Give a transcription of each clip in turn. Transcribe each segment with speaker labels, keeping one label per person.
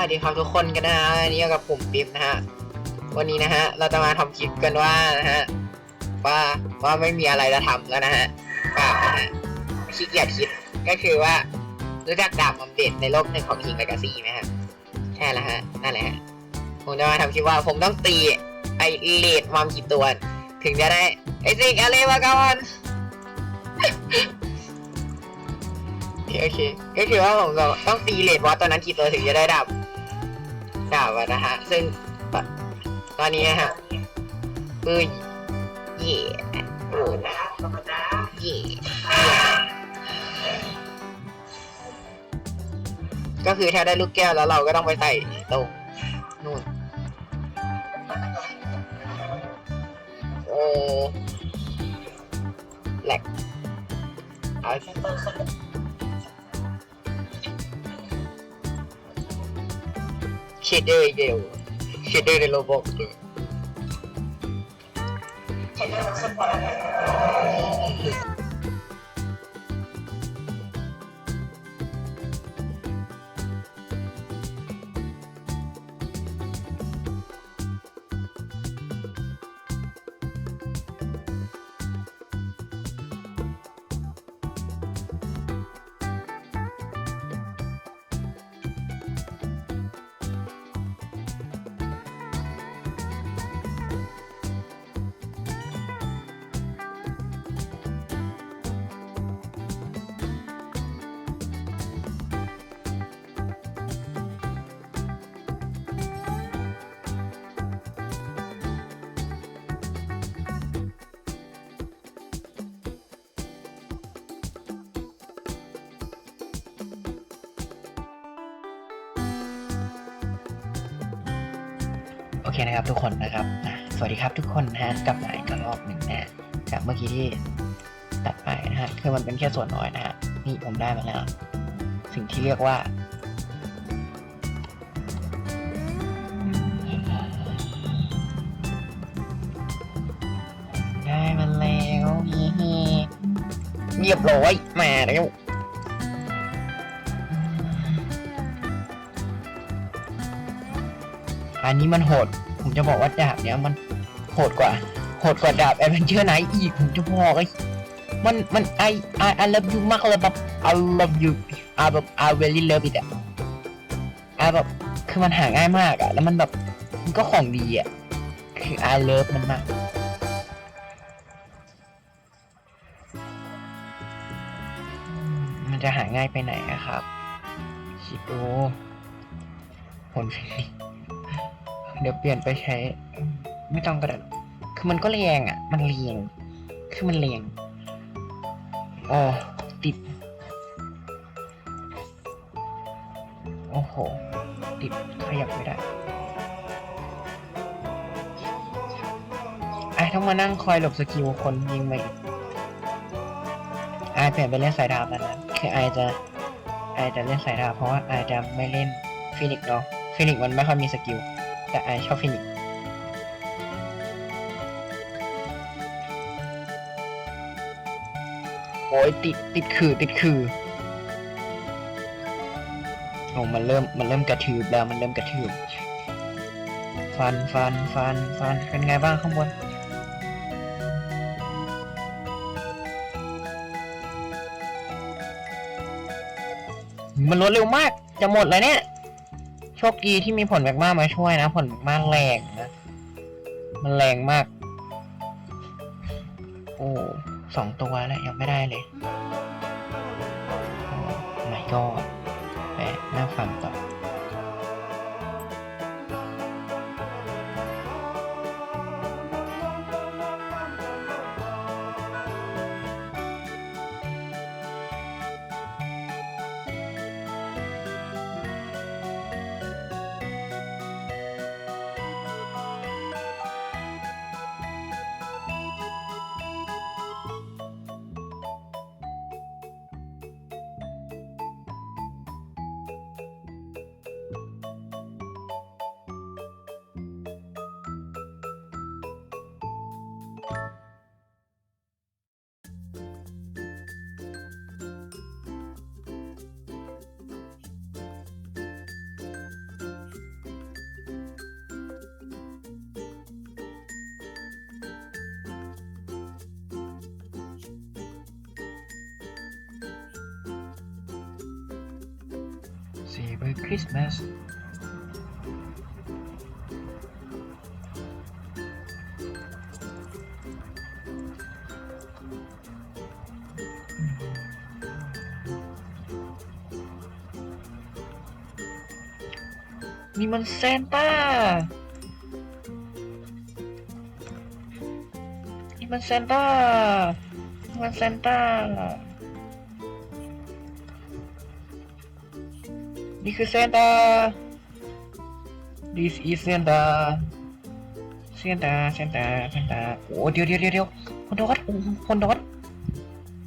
Speaker 1: วัสดีครับทุกคนกันนะฮะวันนี่กับผมปิ๊บนะฮะวันนี้นะฮะเราจะมาทำคลิปกันว่านะฮะว่าว่าไม่มีอะไรจะทำแล้วนะฮะเปล่านะฮะขี้เกียจคิดก็คือว่ารู้จักดาบมัมเบ็ดในโลกหนึ่งของคิงแมกาซีไหมฮะใช่แล้วฮะนั่นแหละฮะผมจะมาทำคลิปว่าผมต้องตีไอเลดมัมกี่ตัว ถึงจะได้ไอซิกอะไรวะก่อนโอเค ก็คือว่าผมต้องตีเลดบอสตัวนั้นกี่ตัวถึงจะได้ดา บดาบอะนะฮะ ซึ่งตอนนี้ฮะปืนเย่โอ้เย่ก็คือถ้าได้ลูกแก้วแล้วเราก็ต้องไปใส่ตรงนู่นโอ้แหลกเอา เชดเดอร์อี อร์ในโอเคนะครับทุกคนนะครับ สวัสดีครับทุกคนนะฮะกลับมาอีกรอบหนึ่งนะจากเมื่อกี้ที่ตัดไปนะฮะคือมันเป็นแค่ส่วนน้อยนะฮะนี่ผมได้มาแล้ว สิ่งที่เรียกว่าได้มาแล้วฮีฮีเรียบร้อยมาแล้ว อันนี้มันโหด ผมจะบอกว่าดาบเนี้ยมันโหดกว่า โหดกว่าดาบแอดเวนเจอร์ไนท์อีก ผมจะบอกเลยมัน มันไอไอไอ love you มากเลยแบบ I love you I แบบ I really love it อะ I แบบคือมันหาง่ายมากอะแล้วมันแบบมันก็ของดีอะคือ I love มันมากมันจะหาง่ายไปไหนอะครับคิดดูผลฟิลิ เดี๋ยวเปลี่ยนไปใช้ ไม่ต้องกระดาษคือมันก็แรงอะ มันเรียง คือมันเรียงอ๋อติด โอ้โห ติดขยับไม่ได้ไอ้ต้องมานั่งคอยหลบสกิลคนยิงมาอีกไอเปลี่ยนไปเล่นสายดาบแล้วนะคือไอจะไอจะเล่นสายดาบเพราะว่าไอจะไม่เล่นฟินิกเนาะฟินิกมันไม่ค่อยมีสกิล แต่ไอชอบฟินิกโอ้ยติดติดขื่อติดขื่อโอ้มันเริ่มมันเริ่มกระทืบแล้วมันเริ่มกระทืบฟันฟันฟันฟันเป็นไงบ้างข้างบนมันลดเร็วมาก จะหมดแล้วเนี่ย โชคดีที่มีผลแมกมามาช่วยนะ ผลแมกมาแรงนะ มันแรงมาก โอ้สองตัวแล้วยังไม่ได้เลย โอ้ไม่ก็แปะหน้าฟันต่อ say by Christmas. Hmm. Demon Santa. Demon Santa. Demon Santa. This is Santa. This is Santa. Santa, Santa, Santa. Oh, dia, dia, dia, dia. Hondokan, mm-hmm. hondokan.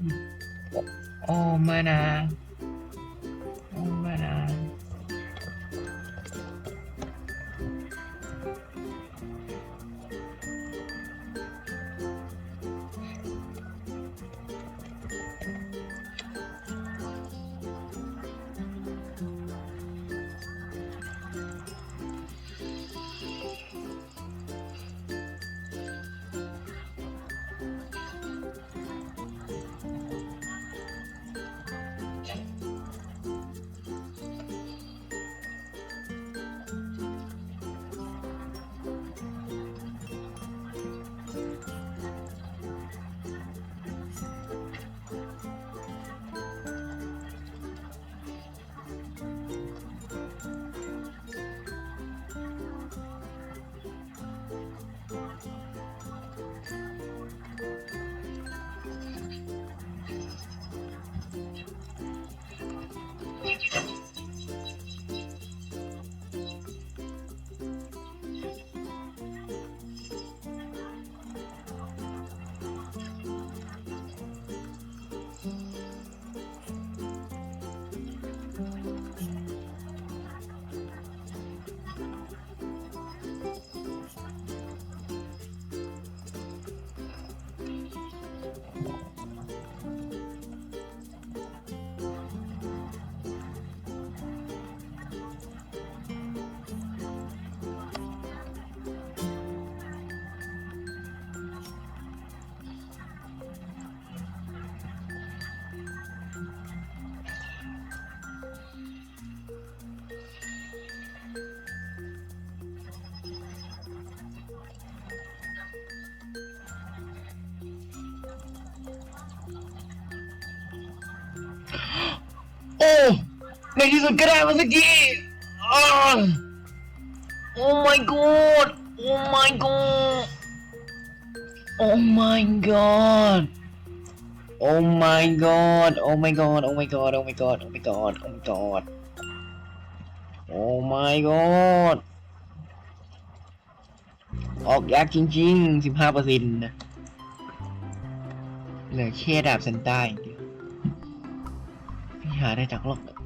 Speaker 1: Mm-hmm. Oh, mana? ในที่สุดก็ได้มาสักทีอ้าวโอ้ my god โอ้ my god โอ้ my god โอ้ my god โอ้ my god โอ้ my god โอ้ my god โอ้ my god โอ้ my god โอ้ my god ออกยากจริงๆ 15เปอร์เซ็นต์นะเหลือแค่ดาบเซนต้าอย่างเดียวพี่หาได้จากโลกอ๋อ